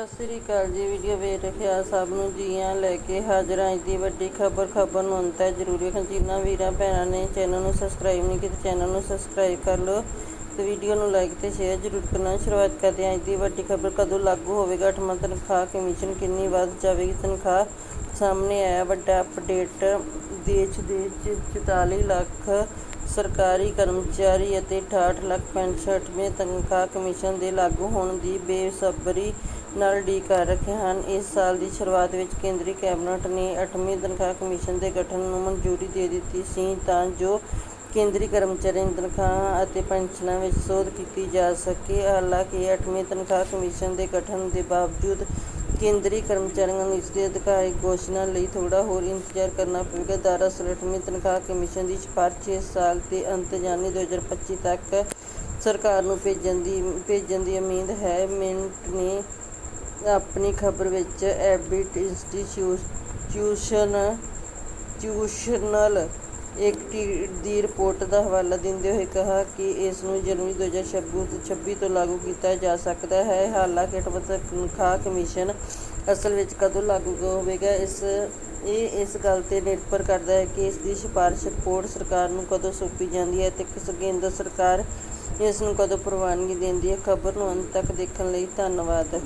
ਸਤਿ ਸ੍ਰੀ ਅਕਾਲ ਜੀ, ਵੀਡੀਓ ਵੇਖ ਰਿਹਾ ਸਭ ਨੂੰ, ਜੀਆਂ ਲੈ ਕੇ ਹਾਜ਼ਰ ਹਾਂ ਅੱਜ ਦੀ ਵੱਡੀ ਖਬਰ ਖਬਰ ਨੂੰ ਅੰਤ ਹੈ ਜ਼ਰੂਰ ਵੇਖਣ ਜਿਨ੍ਹਾਂ ਵੀਰਾਂ ਭੈਣਾਂ ਨੇ ਚੈਨਲ ਨੂੰ ਸਬਸਕ੍ਰਾਈਬ ਨਹੀਂ ਕੀਤਾ, ਚੈਨਲ ਨੂੰ ਸਬਸਕ੍ਰਾਈਬ ਕਰ ਲਓ ਤੇ ਵੀਡੀਓ ਨੂੰ ਲਾਈਕ ਤੇ ਸ਼ੇਅਰ ਜ਼ਰੂਰ ਕਰਨਾ। ਸ਼ੁਰੂਆਤ ਕਰਦੇ ਹਾਂ ਅੱਜ ਦੀ ਵੱਡੀ ਖਬਰ ਕਦੋਂ ਲਾਗੂ ਹੋਵੇਗਾ? ਅੱਠਵਾਂ ਤਨਖਾਹ ਕਮਿਸ਼ਨ ਕਿੰਨੀ ਵੱਧ ਜਾਵੇਗੀ? ਤਨਖਾਹ ਸਾਹਮਣੇ ਆਇਆ, ਵੱਡਾ ਅਪਡੇਟ ਦੇਸ਼ ਦੇ ਵਿੱਚ 44 ਲੱਖ ਸਰਕਾਰੀ ਕਰਮਚਾਰੀ ਅਤੇ 68 ਲੱਖ ਪੈਨਸ਼ਨਰਵੇਂ ਤਨਖਾਹ ਕਮਿਸ਼ਨ ਦੇ ਲਾਗੂ ਹੋਣ ਦੀ ਬੇਸਬਰੀ ਨਾਲ ਉਡੀਕ ਕਰ ਰਹੇ ਹਨ। ਇਸ ਸਾਲ ਦੀ ਸ਼ੁਰੂਆਤ ਵਿੱਚ ਕੇਂਦਰੀ ਕੈਬਨਿਟ ਨੇ 8ਵੀਂ ਤਨਖਾਹ ਕਮਿਸ਼ਨ ਦੇ ਗਠਨ ਨੂੰ ਮਨਜ਼ੂਰੀ ਦੇ ਦਿੱਤੀ ਸੀ ਤਾਂ ਜੋ ਕੇਂਦਰੀ ਕਰਮਚਾਰੀਆਂ ਦੀਆਂ ਤਨਖਾਹਾਂ ਅਤੇ ਪੈਨਸ਼ਨਾਂ ਵਿੱਚ ਸੋਧ ਕੀਤੀ ਜਾ ਸਕੇ। ਹਾਲਾਂਕਿ 8ਵੀਂ ਤਨਖਾਹ ਕਮਿਸ਼ਨ ਦੇ ਗਠਨ ਦੇ ਬਾਵਜੂਦ ਕੇਂਦਰੀ ਕਰਮਚਾਰੀਆਂ ਨੂੰ ਇਸ ਦੇ ਅਧਿਕਾਰਿਕ ਘੋਸ਼ਣਾ ਲਈ ਥੋੜ੍ਹਾ ਹੋਰ ਇੰਤਜ਼ਾਰ ਕਰਨਾ ਪਵੇਗਾ। ਦਰਅਸਲ 8ਵੀਂ ਤਨਖਾਹ ਕਮਿਸ਼ਨ ਦੀ ਸਿਫਾਰਸ਼ ਇਸ ਸਾਲ ਦੇ ਅੰਤ ਯਾਨੀ 2025 ਤੱਕ ਸਰਕਾਰ ਨੂੰ ਭੇਜਣ ਦੀ ਭੇਜਣ ਦੀ ਉਮੀਦ ਹੈ। ਮਿੰਟ ਨੇ ਆਪਣੀ ਖਬਰ ਵਿੱਚ ਐਬਿਟ ਇੰਸਟੀਚਿਊਸ਼ਨ ਟਿਊਸ਼ਨਲ ਐਕਟੀ ਦੀ ਰਿਪੋਰਟ ਦਾ ਹਵਾਲਾ ਦਿੰਦੇ ਹੋਏ ਕਿਹਾ ਕਿ ਇਸ ਨੂੰ ਜਨਵਰੀ 2026 ਤੋਂ 26 ਤੋਂ ਲਾਗੂ ਕੀਤਾ ਜਾ ਸਕਦਾ ਹੈ। ਹਾਲਾਂਕਿ ਤਨਖਾਹ ਕਮਿਸ਼ਨ ਅਸਲ ਵਿੱਚ ਕਦੋਂ ਲਾਗੂ ਹੋਵੇਗਾ, ਇਸ, ਇਹ ਇਸ ਗੱਲ ਤੇ ਨਿਰਭਰ ਕਰਦਾ ਹੈ ਕਿ ਇਸ ਦੀ ਸਿਫਾਰਸ਼ ਰਿਪੋਰਟ ਸਰਕਾਰ ਨੂੰ ਕਦੋਂ ਸੌਂਪੀ ਜਾਂਦੀ ਹੈ ਤੇ ਕੇਂਦਰ ਸਰਕਾਰ ਇਸ ਨੂੰ ਕਦੋਂ ਪ੍ਰਵਾਨਗੀ ਦਿੰਦੀ ਹੈ। ਖਬਰ ਨੂੰ ਅੰਤ ਤੱਕ ਦੇਖਣ ਲਈ ਧੰਨਵਾਦ।